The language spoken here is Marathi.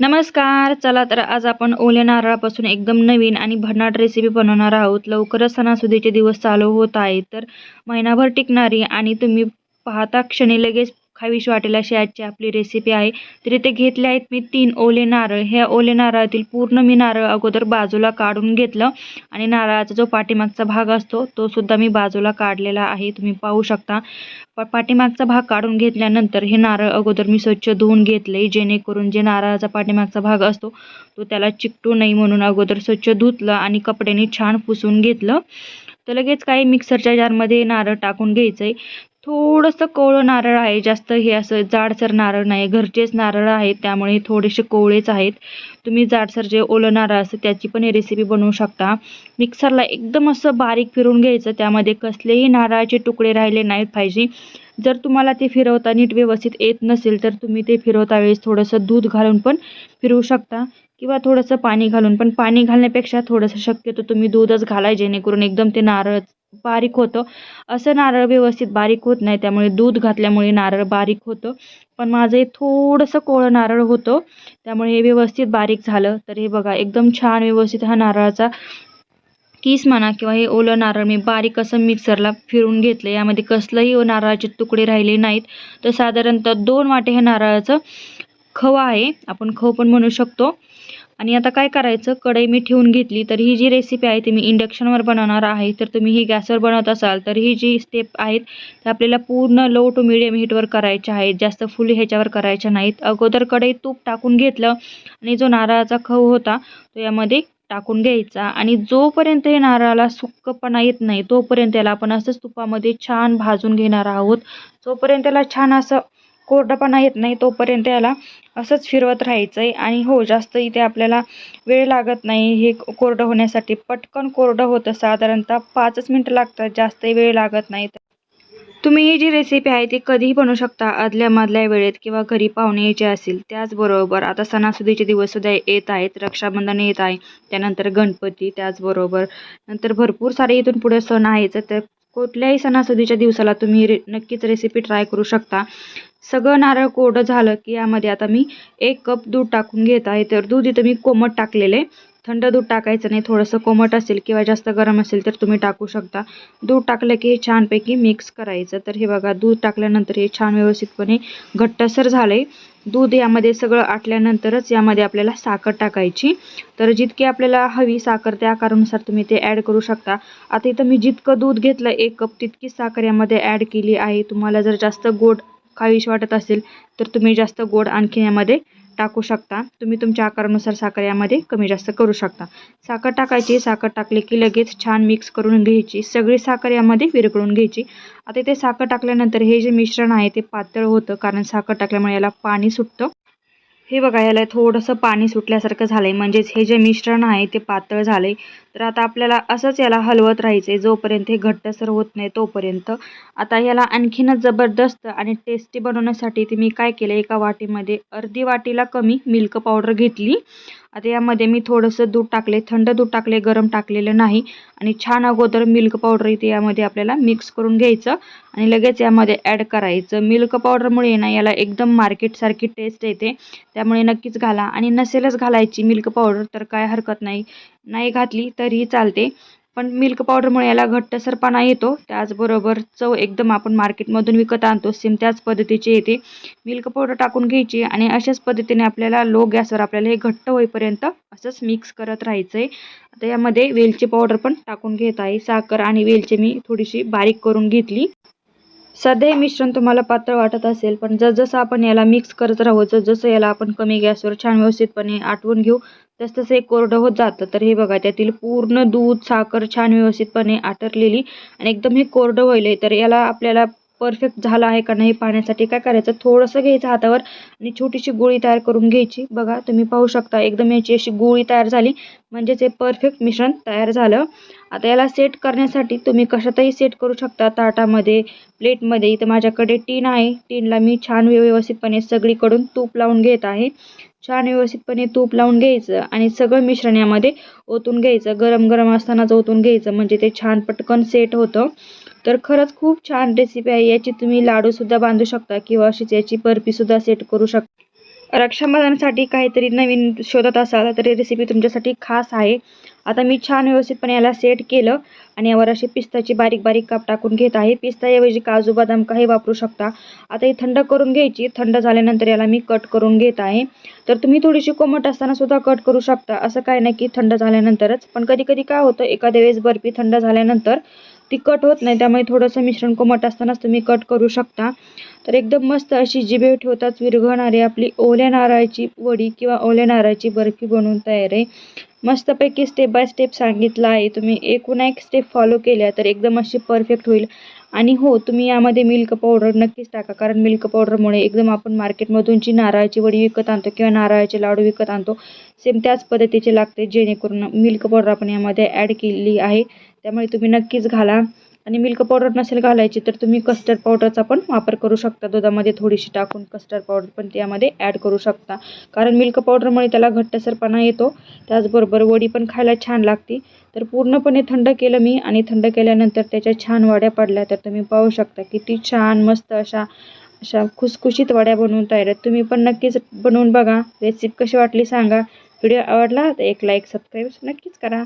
नमस्कार चला तर आज आपण ओल्या नारळापासून एकदम नवीन आणि भन्नाट रेसिपी बनवणार आहोत. लवकरच सणासुदीचे दिवस चालू होत आहे तर महिनाभर टिकणारी आणि तुम्ही पाहता क्षणी लगेच खावीशी वाटेल अशी आजची आपली रेसिपी आहे. तर इथे घेतले आहेत मी तीन ओले नारळ. ह्या ओले नारळातील पूर्ण मी नारळ अगोदर बाजूला काढून घेतलं आणि नारळाचा जो पाठीमागचा भाग असतो तो सुद्धा मी बाजूला काढलेला आहे. तुम्ही पाहू शकता. प पाठीमागचा भाग काढून घेतल्यानंतर हे नारळ अगोदर मी स्वच्छ धुवून घेतले जेणेकरून जे नारळाचा पाठीमागचा भाग असतो तो त्याला चिकटू नाही म्हणून अगोदर स्वच्छ धुतलं आणि कपड्याने छान पुसून घेतलं. तर लगेच काही मिक्सरच्या जारमध्ये नारळ टाकून घ्यायचं आहे थोडंसं कोवळं नारळ आहे जास्त हे असं जाडसर नारळ नाही घरचेच नारळ आहेत त्यामुळे थोडेसे कोवळेच आहेत. तुम्ही जाडसर जे ओलं नारळ असतं त्याची पण ही रेसिपी बनवू शकता. मिक्सरला एकदम असं बारीक फिरून घ्यायचं त्यामध्ये कसलेही नारळाचे तुकडे राहिले नाहीत पाहिजे. जर तुम्हाला ते फिरवता नीट व्यवस्थित येत नसेल तर तुम्ही ते फिरवता वेळेस थोडंसं दूध घालून पण फिरवू शकता किंवा थोडंसं पाणी घालून. पण पाणी घालण्यापेक्षा थोडंसं शक्यतो तुम्ही दूधच घालाय जेणेकरून एकदम ते नारळ बारीक होतं. असं नारळ व्यवस्थित बारीक होत नाही त्यामुळे दूध घातल्यामुळे नारळ बारीक होतं. पण माझं हे थोडंसं कोळं नारळ होतं त्यामुळे हे व्यवस्थित बारीक झालं. तर हे बघा एकदम छान व्यवस्थित हा नारळाचा किस म्हणा किंवा हे ओलं नारळ मी बारीक असं मिक्सरला फिरून घेतलं. यामध्ये कसलंही नारळाचे तुकडे राहिले नाहीत. तर साधारणतः दोन वाटे हे नारळाचं खवा आहे. आपण खव पण म्हणू शकतो. आणि आता काय करायचं? कढई मी ठेवून घेतली तर ही जी रेसिपी आहे ती मी इंडक्शनवर बनवणार आहे. तर तुम्ही ही गॅसवर बनवत असाल तर ही जी स्टेप आहेत ते आपल्याला पूर्ण लो टू मिडियम हीटवर करायच्या आहेत. जास्त फुल ह्याच्यावर करायच्या नाहीत. अगोदर कढईत तूप टाकून घेतलं आणि जो नारळाचा खव होता तो यामध्ये टाकून घ्यायचा. आणि जोपर्यंत हे नारळाला सुक्कपणा येत नाही तोपर्यंत त्याला आपण असंच तुपामध्ये छान भाजून घेणार आहोत. जोपर्यंत त्याला छान असं कोरडंपणा येत नाही तोपर्यंत याला असंच फिरवत राहायचं आहे आणि हो जास्त इथे आपल्याला वेळ लागत नाही. हे कोरडं होण्यासाठी पटकन कोरडं होतं. साधारणतः पाचच मिनटं लागतात. जास्त वेळ लागत नाही. तुम्ही ही जी रेसिपी आहे ती कधीही बनवू शकता. आदल्या मधल्या वेळेत किंवा घरी पाहुणे यायचे असेल त्याचबरोबर आता सणासुदीचे दिवससुद्धा येत आहेत रक्षाबंधन येत आहे त्यानंतर गणपती त्याचबरोबर नंतर भरपूर सारे इथून पुढे सण आहेत. तर कुठल्याही सणासुदीच्या दिवसाला तुम्ही रे नक्कीच रेसिपी ट्राय करू शकता. सगळं नारळ कोरडं झालं की यामध्ये आता मी एक कप दूध टाकून घेत आहे. तर दूध इथं मी कोमट टाकलेले थंड दूध टाकायचं नाही. थोडंसं कोमट असेल किंवा जास्त गरम असेल तर तुम्ही टाकू शकता. दूध टाकलं की हे छानपैकी मिक्स करायचं. तर हे बघा दूध टाकल्यानंतर हे छान व्यवस्थितपणे घट्टसर झालं आहे दूध यामध्ये सगळं आटल्यानंतरच यामध्ये आपल्याला साखर टाकायची. तर जितकी आपल्याला हवी साखर त्या आकारानुसार तुम्ही ते ॲड करू शकता. आता इथं मी जितकं दूध घेतलं एक कप तितकी साखर यामध्ये ॲड केली आहे. तुम्हाला जर जास्त गोड खावीशी वाटत असेल तर तुम्ही जास्त गोड आणखी यामध्ये टाकू शकता. तुम्ही तुमच्या आकारानुसार साखर यामध्ये कमी जास्त करू शकता. साखर टाकायची साखर टाकली की लगेच छान मिक्स करून घ्यायची. सगळी साखर यामध्ये विरघळून घ्यायची. आता ते साखर टाकल्यानंतर हे जे मिश्रण आहे ते पातळ होतं कारण साखर टाकल्यामुळे याला पाणी सुटतं. हे बघा याला थोडंसं पाणी सुटल्यासारखं झालं आहे म्हणजेच हे जे मिश्रण आहे ते पातळ झालं आहे तर आता आपल्याला असंच याला हलवत राहायचं आहे जोपर्यंत हे घट्टसर होत नाही तोपर्यंत. आता याला आणखीनच जबरदस्त आणि टेस्टी बनवण्यासाठी ते मी काय केलं एका वाटीमध्ये अर्धी वाटीला कमी मिल्क पावडर घेतली. आता यामध्ये मी थोडंसं दूध टाकले थंड दूध टाकले गरम टाकलेलं नाही. आणि छान अगोदर मिल्क पावडर इथे यामध्ये आपल्याला मिक्स करून घ्यायचं. आणि लगेच यामध्ये ॲड करायचं. मिल्क पावडरमुळे ना याला एकदम मार्केटसारखी टेस्ट येते. त्यामुळे नक्कीच घाला. आणि नसेलच घालायची मिल्क पावडर तर काय हरकत नाही. नाही घातली तरीही चालते. पण मिल्क पावडरमुळे याला घट्टसरपणा येतो. त्याचबरोबर चव एकदम आपण मार्केटमधून विकत आणतो. सेम त्याच पद्धतीची येते. मिल्क पावडर टाकून घ्यायची आणि अशाच पद्धतीने आपल्याला लो गॅसवर आपल्याला हे घट्ट होईपर्यंत असंच मिक्स करत राहायचं आहे आता यामध्ये वेलची पावडर पण टाकून घेत आहे. साखर आणि वेलची मी थोडीशी बारीक करून घेतली. सध्या हे मिश्रण तुम्हाला पातळ वाटत असेल पण जसजसं आपण याला मिक्स करत राहू जसं याला आपण कमी गॅसवर छान व्यवस्थितपणे आटवून घेऊ तसतसं एक कोरडं होत जातं. तर हे बघा त्यातील पूर्ण दूध साखर छान व्यवस्थितपणे आटरलेली आणि एकदम हे कोरडं होईल तर याला आपल्याला परफेक्ट झाला आहे का नाही पाहण्यासाठी काय करायचं? थोडंसं घ्यायचं हातावर आणि छोटीशी गोळी तयार करून घ्यायची. बघा तुम्ही पाहू शकता एकदम याची अशी गोळी तयार झाली. म्हणजेच हे परफेक्ट मिश्रण तयार झालं. आता याला सेट करण्यासाठी तुम्ही कशातही सेट करू शकता. ताटामध्ये प्लेटमध्ये. इथं माझ्याकडे टीन आहे. टीनला मी छान व्यवस्थितपणे सगळीकडून तूप लावून घेत आहे. छान व्यवस्थितपणे तूप लावून घ्यायचं आणि सगळं मिश्रण यामध्ये ओतून घ्यायचं. गरम गरम असतानाच ओतून घ्यायचं. म्हणजे ते छान पटकन सेट होतं. तर खरंच खूप छान रेसिपी आहे. याची तुम्ही लाडूसुद्धा बांधू शकता किंवा अशीच याची बर्फीसुद्धा सेट करू शकता रक्षाबंधनासाठी काहीतरी नवीन शोधत असाल तर ही रेसिपी तुमच्यासाठी खास आहे. आता मी छान व्यवस्थितपणे याला सेट केलं आणि यावर अशी पिस्ताची बारीक बारीक काप टाकून घेत आहे. पिस्ताऐवजी काजू बदाम काही वापरू शकता. आता ही थंड करून घ्यायची. थंड झाल्यानंतर याला मी कट करून घेत आहे. तर तुम्ही थोडीशी कोमट असताना सुद्धा कट करू शकता. असं काय नाही की थंड झाल्यानंतरच. पण कधी कधी काय होतं एखाद्या वेळेस बर्फी थंड झाल्यानंतर ती कट होत नाही. त्यामुळे थोडंसं मिश्रण कोमट असतानाच तुम्ही कट करू शकता. तर एकदम मस्त अशी जिभे ठेवताच विरघळणारी आपली ओल्या नारळाची वडी किंवा ओल्या नारळाची बर्फी बनवून तयार आहे. मस्तपैकी स्टेप बाय स्टेप सांगितलं आहे. तुम्ही एकूण एक स्टेप फॉलो केल्या तर एकदम अशी परफेक्ट होईल. आणि हो तुम्ही यामध्ये मिल्क पावडर नक्कीच टाका. कारण मिल्क पावडरमुळे एकदम आपण मार्केटमधून जी नारळाची वडी विकत आणतो किंवा नारळाचे लाडू विकत आणतो सेम त्याच पद्धतीचे लागते. जेणेकरून मिल्क पावडर आपण यामध्ये ॲड केलेली आहे. त्यामुळे तुम्ही नक्कीच घाला. आणि मिल्क पावडर नसेल घालायची तर तुम्ही कस्टर्ड पावडरचा पण वापर करू शकता. दुधामध्ये थोडीशी टाकून कस्टर्ड पावडर पण त्यामध्ये ॲड करू शकता. कारण मिल्क पावडरमुळे त्याला घट्टसरपणा येतो. त्याचबरोबर वडी पण खायला छान लागते. तर पूर्णपणे थंड केलं मी आणि थंड केल्यानंतर त्याच्या छान वड्या पडल्या तर तुम्ही पाहू शकता किती छान मस्त अशा अशा खुसखुशीत वड्या बनवून तयार आहेत. तुम्ही पण नक्कीच बनवून बघा. रेसिपी कशी वाटली सांगा. व्हिडिओ आवडला तर एक लाईक सबस्क्राईब नक्कीच करा.